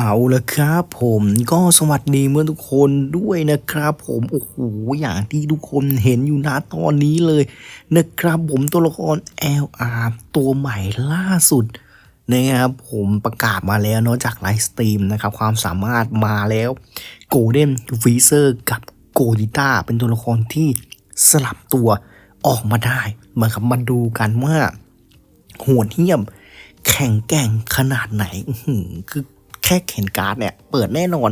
เอาละครับผมก็สวัสดีเมื่อทุกคนด้วยนะครับ ผมโอ้โหอย่างที่ทุกคนเห็นอยู่นะตอนนี้เลยนะครับผมตัวละคร LR ตัวใหม่ล่าสุดนะครับผมประกาศมาแล้วเนาะจากไลฟ์สตรีมนะครับความสามารถมาแล้ว Golden f r e e z e r กับโกดิต้าเป็นตัวละครที่สลับตัวออกมาได้มาครับมาดูกันว่าโหดเหี้ยมแข่งแกร่งขนาดไหน คือ ค่เห็นการ์ดเนี่ย เปิดแน่นอน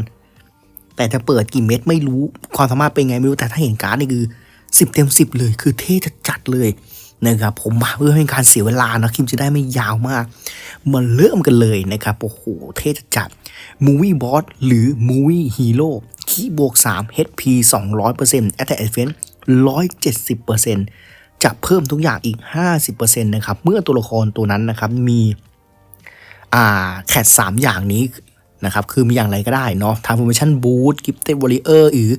แต่จะเปิดกี่เม็ดไม่รู้ ความสามารถเป็นไงไม่รู้แต่ถ้าเห็นการ์ดนี่คือสิบเต็มสิบเลย คือเท่จะจัดเลยนะครับผมมาเพื่อให้เป็นการเสียเวลานะคิมจะได้ไม่ยาวมากมาเริ่มกันเลยนะครับ โอ้โห เท่จะจัด Movie Boss หรือ Movie Hero คีบวก 3 HP 200% Attack Defense 170%จะเพิ่มทุกอย่างอีก 50%นะครับ เมื่อตัวละครตัวนั้นนะครับ มีอ่าแคทสามอย่างนี้ นะครับ คือมีอย่างไรก็ได้เนาะ transformation boost gifted warrior หรือ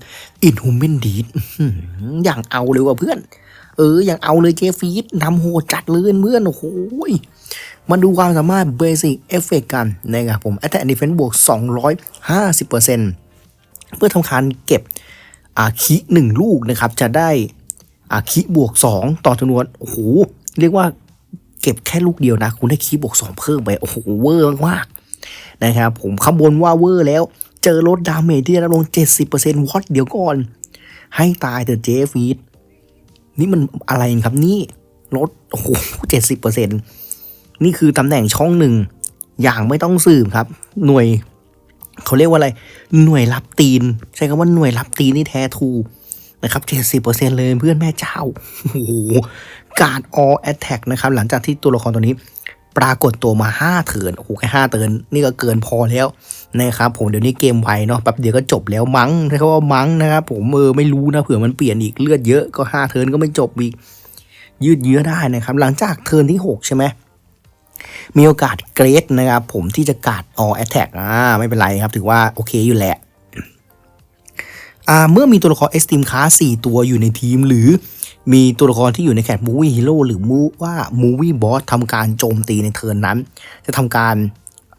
inhuman deed อื้อหืออย่างเอาเลยว่ะเพื่อน เออ อย่างเอาเลยเจฟีดทำโหจัดเลยเพื่อน โอ้โหยมาดูความสามารถ basic effect กันนะครับผม attack and defense บวก 250%เพื่อทำการเก็บอาคิหนึ่งลูกนะครับ จะได้อาคิบวก 2 ต่อจำนวน โอ้โห เรียกว่าเก็บแค่ลูกเดียวนะ คุณได้คีบวกสองเพิ่มไป โอ้โห เวอร์มาก นะครับผมข้างบนว่าเวอร์แล้ว เจอลดดาเมจที่ได้รับลง 70%วอตเดี๋ยวก่อน ให้ตายเถอะเจฟีดนี่มันอะไรครับนี่ลดโอ้โห70%นี่คือตำแหน่งช่องหนึ่ง อย่างไม่ต้องสืบครับ หน่วย เขาเรียกว่าอะไร หน่วยรับตีน ใช้คำว่าหน่วยรับตีนนี่แท้ทูนะครับ70%เลยเพื่อนแม่เจ้า โอ้โห การ all attack นะครับ หลังจากที่ตัวละครตัวนี้ ปรากฏตัวมา 5เถินโอ้โหแค่5เถินนี่ก็เกินพอแล้วนะครับผมเดี๋ยวนี้เกมไวเนาะแป๊บเดียวก็จบแล้วมั้งใช้คำว่ามั้งนะครับผมเออไม่รู้นะเผื่อมันเปลี่ยนอีกเลือดเยอะก็ 5 เทินก็ไม่จบอีกยืดเยื้อได้นะครับ หลังจากเทินที่ 6 ใช่ไหมมีโอกาสเกรดนะครับผมที่จะกาด all attack อ่าไม่เป็นไรครับ ถือว่าโอเคอยู่แหละอ่าเมื่อมีตัวละคร Extreme Class 4ตัวอยู่ในทีมหรือ มีตัวละครที่อยู่ในแคท Movie Hero หรือมูว่า Movie Boss ทำการโจมตีในเทิร์นนั้น จะทำการ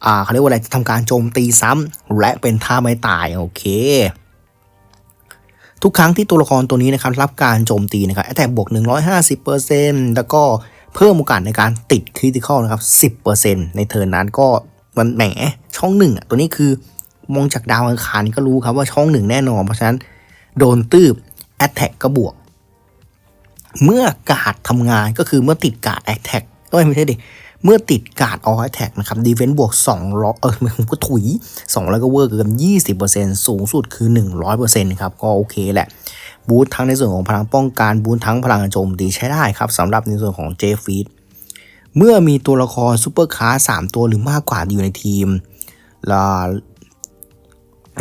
อ่าเขาเรียกว่าอะไรจะทำการโจมตีซ้ำและเป็นท่าไม่ตายโอเค ทุกครั้งที่ตัวละครตัวนี้นะครับรับการโจมตีนะครับแอตแทกบวก 150%แล้วก็เพิ่มโอกาสในการติดคริติคอลนะครับ 10%ในเทิร์นนั้นก็มันแหมช่องหนึ่งอะตัวนี้คือมองจากดาวอังคารนี่ก็รู้ครับว่าช่องหนึ่งแน่นอน เพราะฉะนั้นโดนตืบแอตแทกก็บวก เมื่อกาดทำงานก็คือเมื่อติดกาดแอตแทกก็ไม่ใช่ดิเมื่อติดการ์ดออแอตแทกนะครับดีเวนบวก2ร้อยเออมันก็ถุย2แล้วก็เวอร์เกิน20%สูงสุดคือ 100%ครับ ก็โอเคแหละ บูททั้งในส่วนของพลังป้องกันบูททั้งพลังโจมตีใช้ได้ครับสำหรับในส่วนของเจฟีดเมื่อมีตัวละครซูเปอร์คาร์สามตัวหรือมากกว่าอยู่ในทีมแล้ว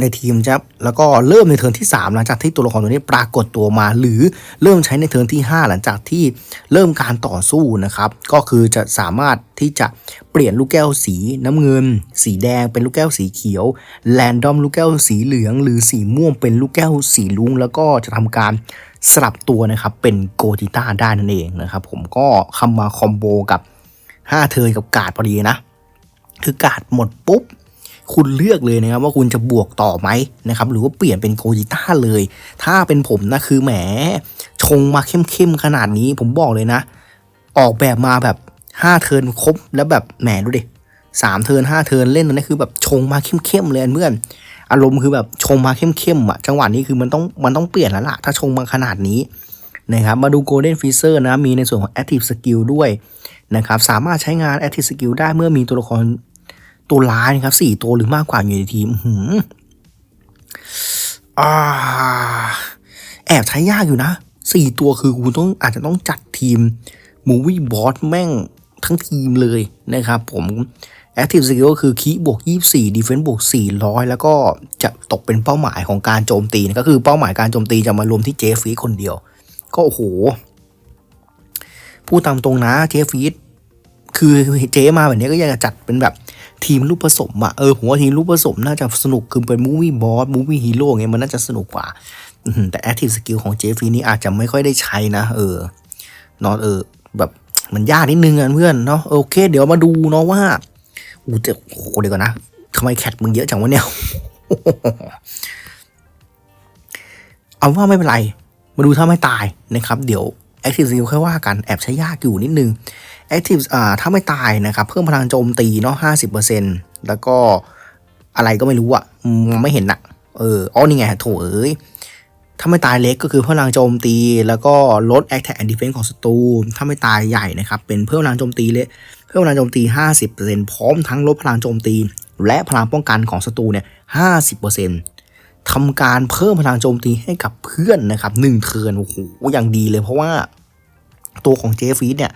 ในทีมจะแล้วก็เริ่มในเทิร์นที่ 3 หลังจากที่ตัวละครตัวนี้ปรากฏตัวมา หรือเริ่มใช้ในเทิร์นที่ 5 หลังจากที่เริ่มการต่อสู้นะครับก็คือจะสามารถที่จะเปลี่ยนลูกแก้วสีน้ำเงิน สีแดงเป็นลูกแก้วสีเขียวแรนดอมลูกแก้วสีเหลือง หรือสีม่วงเป็นลูกแก้วสีลุงแล้วก็จะทำการสลับตัวนะครับเป็นโกติต้าได้นั่นเองนะครับผมก็คำมาคอมโบกับ 5 เทิร์นกับกาดพอดีนะคือกาดหมดปุ๊บ คุณเลือกเลยนะครับว่าคุณจะบวกต่อไหมนะครับหรือว่าเปลี่ยนเป็นโกจิต้าเลย ถ้าเป็นผมนะคือแหมชงมาเข้มๆขนาดนี้ผมบอกเลยนะ ออกแบบมาแบบ 5 เทิร์นครบแล้วแบบแหมดูดิสามเทิร์นห้าเทิร์นเล่นตอนนี้คือแบบชงมาเข้มๆเลยเพื่อนอารมณ์คือแบบชงมาเข้มๆอะจังหวะนี้คือมันต้องมันต้องเปลี่ยนแล้วล่ะถ้าชงมาขนาดนี้นะครับมาดู Golden Freezer นะ มีในส่วนของ Active Skill ด้วยนะครับ สามารถใช้งาน Active Skill ได้เมื่อมีตัวละคร ตัวร้ายนะครับสี่ตัวหรือมากกว่าอยู่ในทีมหืมอ่าแอบใช้ยากอยู่นะสี่ตัวคือคุณต้องอาจจะต้องจัดทีมมูวี่บอสแม่งทั้งทีมเลยนะครับผม Active Skill ก็คือคีบวก 24 Defense บวก 400 แล้วก็จะตกเป็นเป้าหมายของการโจมตีนะก็คือเป้าหมายการโจมตีจะมารวมที่เจฟฟีคนเดียว ก็โอ้โห พูดตามตรงนะเจฟฟีด คือเจมาแบบนี้ก็อยากจะจัดเป็นแบบทีมลูกผสมอะเออผมว่าทีมลูกผสมน่าจะสนุกคือเป็นมูวี่บอสมูวี่ฮีโร่เงี้ยมันน่าจะสนุกกว่าแต่ Active Skill ของเจฟฟีนี่อาจจะไม่ค่อยได้ใช้นะ เออนอนเออ แบบมันยากนิดนึงอะเพื่อนเนาะโอเค เดี๋ยวมาดูเนาะว่าอู้จะโอ้โหเดี๋ยวก่อนนะทำไมแคทมึงเยอะจังวะเนี่ยเอาว่าไม่เป็นไร มาดูถ้าไม่ตายนะครับ เดี๋ยว Active Skill ค่อยว่ากันแอบใช้ยากอยู่นิดนึง Active อ่าถ้าไม่ตายนะครับ เพิ่มพลังโจมตีเนาะห้าสิบเปอร์เซ็นต์แล้วก็อะไรก็ไม่รู้อะมองไม่เห็นอะเอออ๋อนี่ไงโถเอ้ยถ้าไม่ตายเล็กก็คือพลังโจมตี แล้วก็ลด Attack and Defense ของศัตรูถ้าไม่ตายใหญ่นะครับ เป็นเพิ่มพลังโจมตีเละเพิ่มพลังโจมตี 50%พร้อมทั้งลดพลังโจมตี และพลังป้องกันของศัตรูเนี่ย50%ทำการเพิ่มพลังโจมตีให้กับเพื่อนนะครับหนึ่งเทิร์นโอ้โหอย่างดีเลยเพราะว่าตัวของเจฟฟีดเนี่ย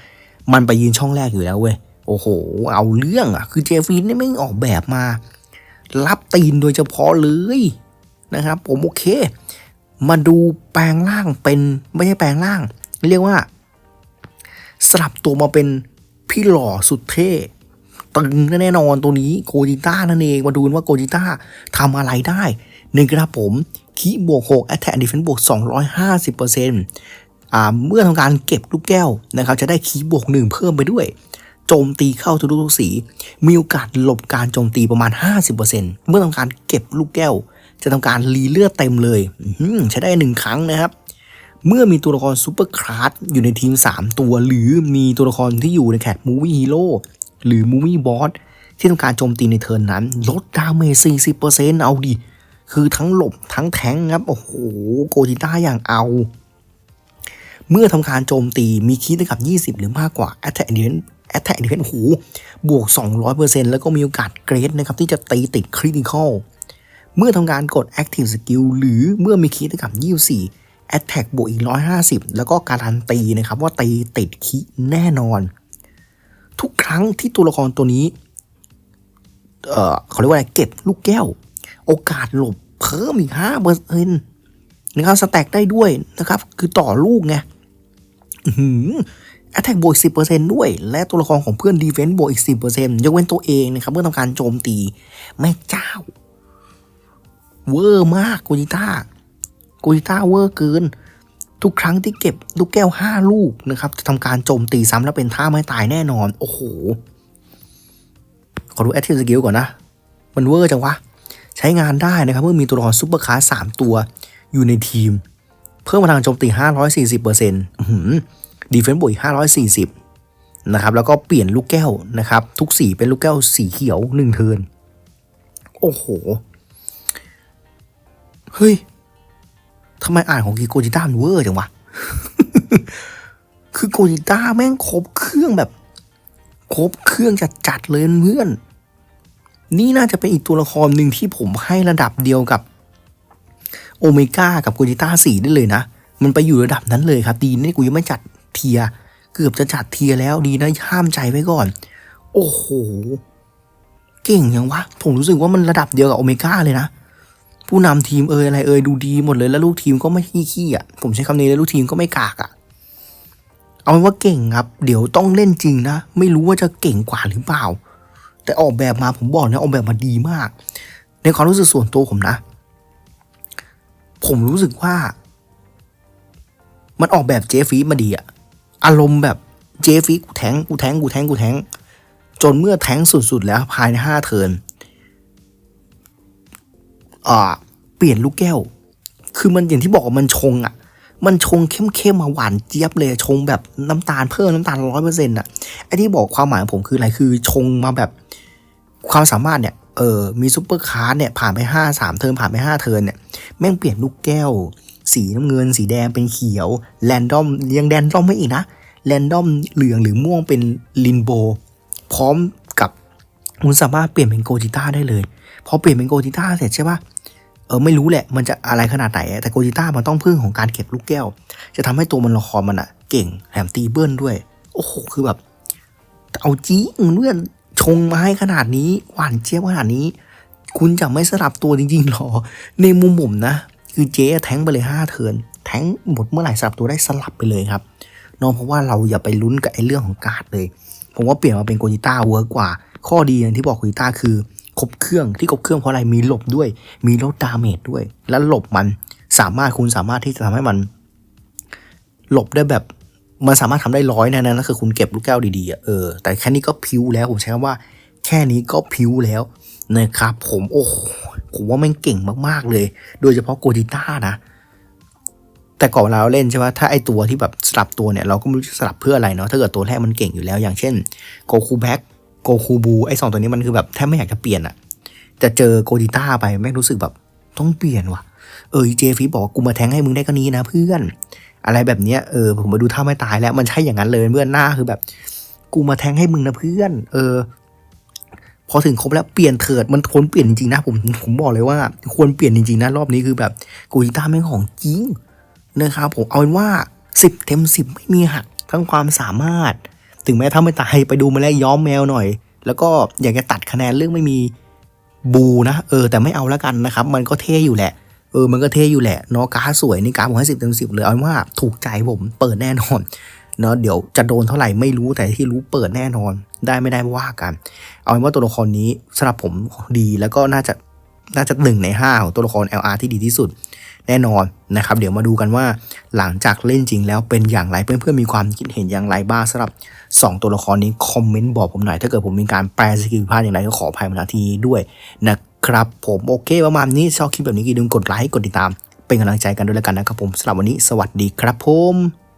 มันไปยืนช่องแรกอยู่แล้วเว้ย โอ้โห เอาเรื่องอะ คือเจฟฟีดนี่ไม่ออกแบบมา รับตีนโดยเฉพาะเลยนะครับ ผมโอเค มาดูแปลงร่างเป็นไม่ใช่แปลงร่าง เรียกว่า สลับตัวมาเป็นพี่หล่อสุดเท่ตึงแน่นอนตัวนี้โกจิต้านั่นเองมาดูนว่าโกจิต้าทำอะไรได้หนึ่งครับผมคีบวก6 Attack and Defense บวก 250%อ่า เมื่อทำการเก็บลูกแก้วนะครับ จะได้คีบวกหนึ่งเพิ่มไปด้วย โจมตีเข้าทุกๆสี มีโอกาสหลบการโจมตีประมาณ 50%เมื่อทำการเก็บลูกแก้ว จะทำการรีเลือดเต็มเลยใช้ได้หนึ่งครั้งนะครับ เมื่อมีตัวละครซูเปอร์คลาสอยู่ในทีม 3 ตัว หรือมีตัวละครที่อยู่ในแคทมูวี่ฮีโร่หรือมูวี่บอสที่ทำการโจมตีในเทิร์นนั้น ลดดาเมจ40%เอาดิ คือทั้งหลบทั้งแทงครับ โอ้โห โกจิต้าอย่างเอา เมื่อทำการโจมตีมีคีดกับ 20 หรือมากกว่า Attack and Defense Attack and Defense โอ้โหบวก 200%แล้วก็มีโอกาสเกรดนะครับที่จะตีติดคริติคอลเมื่อทำการกด Active Skill หรือเมื่อมีคีดกับ 24 Attack บวกอีก 150 แล้วก็การันตีนะครับว่าตีติดคีแน่นอน ทุกครั้งที่ตัวละครตัวนี้เอ่อเขาเรียกว่าอะไรเก็บลูกแก้ว โอกาสหลบเพิ่มอีก5เปอร์เซ็นต์ นะครับสแต็กได้ด้วยนะครับ คือต่อลูกไงแอตแทกบวกสิบเปอร์เซ็นต์ด้วย และตัวละครของเพื่อนดีเฟนต์บวกอีกสิบเปอร์เซ็นต์ยกเว้นตัวเองนะครับเมื่อทำการโจมตี แม่เจ้า เวอร์มากโกจิต้าโกจิต้าเวอร์เกิน ทุกครั้งที่เก็บลูกแก้วห้าลูกนะครับ จะทำการโจมตีซ้ำแล้วเป็นท่าไม่ตายแน่นอน โอ้โห ขอดูแอ t ทิ v สกิลก่อนนะ มันเวอร์จังวะ ใช้งานได้นะครับ เมื่อมีตัวละครซุปเปอร์คาร์สามตัว อยู่ในทีม เพิ่มพลังโจมตี 540%อื้อหือดีเฟนส์บวกอีก540 นะครับ แล้วก็เปลี่ยนลูกแก้วนะครับ ทุกสีเป็นลูกแก้วสีเขียวหนึ่งเทิร์นโอ้โห เฮ้ยทำไมอ่านของกีโกจิต้ามันเวอร์จังวะ คือโกจิต้าแม่งครบเครื่องแบบ ครบเครื่องจัดๆเลยเพื่อน นี่น่าจะเป็นอีกตัวละครหนึ่งที่ผมให้ระดับเดียวกับ โอเมก้ากับโกจิต้าสี่ได้เลยนะ มันไปอยู่ระดับนั้นเลยครับ ดีนะกูยังไม่จัดเทีย เกือบจะจัดเทียแล้วดีนะห้ามใจไว้ก่อน โอ้โห เก่งยังวะ ผมรู้สึกว่ามันระดับเดียวกับโอเมก้าเลยนะ ผู้นำทีมเอยอะไรเอยดูดีหมดเลยแล้วลูกทีมก็ไม่ขี้ๆอะ ผมใช้คำนี้แล้วลูกทีมก็ไม่กากอะ เอาเป็นว่าเก่งครับ เดี๋ยวต้องเล่นจริงนะ ไม่รู้ว่าจะเก่งกว่าหรือเปล่า แต่ออกแบบมาผมบอกนะออกแบบมาดีมาก ในความรู้สึกส่วนตัวผมนะ ผมรู้สึกว่า มันออกแบบเจฟฟีมาดีอะอารมณ์แบบเจฟฟีกูแทงกูแทงกูแทงกูแทงจนเมื่อแทงสุดๆ แล้วภายในห้าเทิร์นอ่า เปลี่ยนลูกแก้ว คือมันอย่างที่บอกมันชงอะมันชงเข้มๆมาหวานเจี๊ยบเลย ชงแบบน้ำตาลเพิ่มน้ำตาลร้อยเปอร์เซ็นต์อะไอ้ที่บอกความหมายของผมคืออะไรคือชงมาแบบ ความสามารถเนี่ย เออมีซุปเปอร์คาร์เนี่ยผ่านไปห้าสามเทิร์นผ่านไปห้าเทิร์นเนี่ยแม่งเปลี่ยนลูกแก้ว สีน้ำเงิน สีแดงเป็นเขียวแรนดอมยังแรนดอมไม่อีกนะแรนดอมเหลืองหรือม่วงเป็นลินโบ พร้อมกับคุณสามารถเปลี่ยนเป็นโกจิต้าได้เลยพอเปลี่ยนเป็นโกจิต้าเสร็จใช่ปะเออไม่รู้แหละมันจะอะไรขนาดไหนแต่โกจิต้ามันต้องพึ่งของการเก็บลูกแก้ว จะทำให้ตัวมันละครมันอะเก่งแถมตีเบิ้ลด้วย โอ้โหคือแบบเอาจริงเพื่อน ชงมาให้ขนาดนี้ หวานเจี๊ยบขนาดนี้ คุณจะไม่สลับตัวจริงๆหรอ ในมุมผมนะ คือเจ๊แทงไปเลยห้าเทิร์นแทงหมดเมื่อไหร่สลับตัวได้สลับไปเลยครับน้องเพราะว่าเราอย่าไปลุ้นกับไอ้เรื่องของการ์ดเลย ผมว่าเปลี่ยนมาเป็นโกจิต้าเวิร์กกว่า ข้อดีอย่างที่บอกโกจิต้าคือครบเครื่องที่ครบเครื่องเพราะอะไรมีหลบด้วย มีลดดาเมจด้วย แล้วหลบมันสามารถคุณสามารถที่จะทำให้มัน หลบได้แบบ มันสามารถทำได้ร้อยนะนั่นคือคุณเก็บลูกแก้วดีๆเออแต่แค่นี้ก็พิ้วแล้วผมใช้คำว่า แค่นี้ก็พิ้วแล้วนะครับผมโอ้โหผมว่าแมันเก่งมากๆเลย โดยเฉพาะโกดิต้านะ แต่ก่อนเราเล่นใช่ไหมถ้าไอตัวที่แบบสลับตัวเนี่ยเราก็ไม่รู้จะสลับเพื่ออะไรเนาะถ้าเกิดตัวแรกมันเก่งอยู่แล้ว อย่างเช่นโกคูแบ็กโกคูบูไอสองตัวนี้มันคือแบบแทบไม่อยากจะเปลี่ยนอะจะเจอโกดิต้าไปแม่งรู้สึกแบบต้องเปลี่ยนว่ะเออเจฟีบอกกูมาแทงให้มึงได้ก็นี้นะเพื่อน อะไรแบบเนี้ยเออผมมาดูท่าไม่ตายแล้วมันใช่อย่างนั้นเลยเพื่อนหน้าคือแบบ กูมาแทงให้มึงนะเพื่อน เออ พอถึงครบแล้วเปลี่ยนเถิดมันควรเปลี่ยนจริงๆนะผมผมบอกเลยว่า ควรเปลี่ยนจริงๆนะรอบนี้คือแบบกูจิต้าแม่งของจริงนะครับผมเอาเป็นว่าสิบเต็มสิบไม่มีหักทั้งความสามารถ ถึงแม้ถ้าไม่ตายไปดูมาแล้วย้อมแมวหน่อย แล้วก็อยากจะตัดคะแนนเรื่องไม่มีบูนะ เออ แต่ไม่เอาแล้วกันนะครับ มันก็เท่อยู่แหละ เออมันก็เท่อยู่แหละเนาะการดสวยนี่การดผมให้สิบเต็มสิบเลยเอาเป็นว่าถูกใจผมเปิดแน่นอนเนาะเดี๋ยวจะโดนเท่าไหร่ไม่รู้แต่ที่รู้เปิดแน่นอน ได้ไม่ได้ว่ากัน เอาเป็นว่าตัวละครนี้สำหรับผมดีแล้วก็น่าจะน่าจะหนึ่งในห้าของตัวละคร LR ที่ดีที่สุดแน่นอนนะครับ เดี๋ยวมาดูกันว่าหลังจากเล่นจริงแล้วเป็นอย่างไรเพื่อนๆมีความคิดเห็นอย่างไรบ้างสำหรับ 2 ตัวละครนี้คอมเมนต์บอกผมหน่อยถ้าเกิดผมมีการแปลสกิลพลาดอย่างไรก็ขออภัยมาณทีนี้ด้วยนะ ครับผมโอเคประมาณนี้ชอบคลิปแบบนี้อย่าลืมกดไลค์กดติดตาม เป็นกำลังใจกันด้วยแล้วกันนะครับผมสำหรับวันนี้สวัสดีครับผม